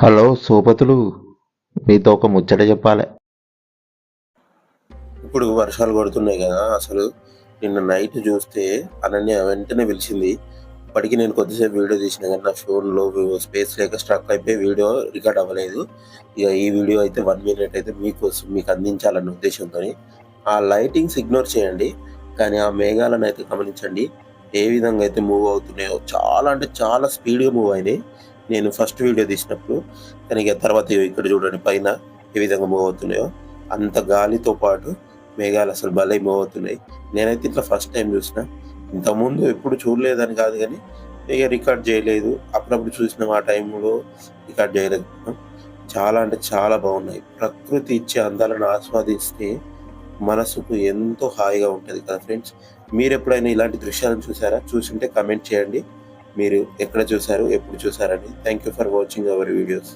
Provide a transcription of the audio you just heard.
Hello సోపతులు మీతో ఒక ముచ్చట చెప్పాలి. ఇప్పుడు వర్షాలు పడుతున్నాయి కదా అసలు నిన్న నైట్ చూస్తే అనన్య వెంటనే పిలిచింది. ఇప్పటికీ నేను కొద్దిసేపు వీడియో తీసిన కానీ నా ఫోన్లో స్పేస్ లేక స్ట్రక్ అయిపోయి వీడియో రికార్డ్ అవ్వలేదు. ఇక ఈ వీడియో అయితే వన్ మినిట్ అయితే మీకోసం మీకు అందించాలన్న ఉద్దేశంతో ఆ లైటింగ్స్ ఇగ్నోర్ చేయండి. కానీ ఆ మేఘాలను అయితే గమనించండి. ఏ విధంగా అయితే మూవ్ అవుతున్నాయో చాలా అంటే చాలా స్పీడ్గా మూవ్ అయినాయి. నేను ఫస్ట్ వీడియో తీసినప్పుడు కనుక తర్వాత ఇక్కడ చూడండి పైన ఏ విధంగా మూవ్ అవుతున్నాయో అంత గాలితో పాటు మేఘాలు అసలు భలే మూవ్ అవుతున్నాయి. నేనైతే ఇట్లా ఫస్ట్ టైం చూసిన. ఇంతకుముందు ఎప్పుడు చూడలేదని కాదు కానీ ఇక రికార్డ్ చేయలేదు. అప్పుడప్పుడు చూసిన ఆ టైంలో రికార్డ్ చేయలేదు. చాలా అంటే చాలా బాగున్నాయి. ప్రకృతి ఇచ్చే అందాలను ఆస్వాదిస్తే మనసుకు ఎంతో హాయిగా ఉంటుంది కదా ఫ్రెండ్స్ మీరు ఎప్పుడైనా ఇలాంటి దృశ్యాలను చూసారా? చూసుంటే కమెంట్ చేయండి. మీరు ఎక్కడ చూసారు ఎప్పుడు చూసారని thank you for watching our videos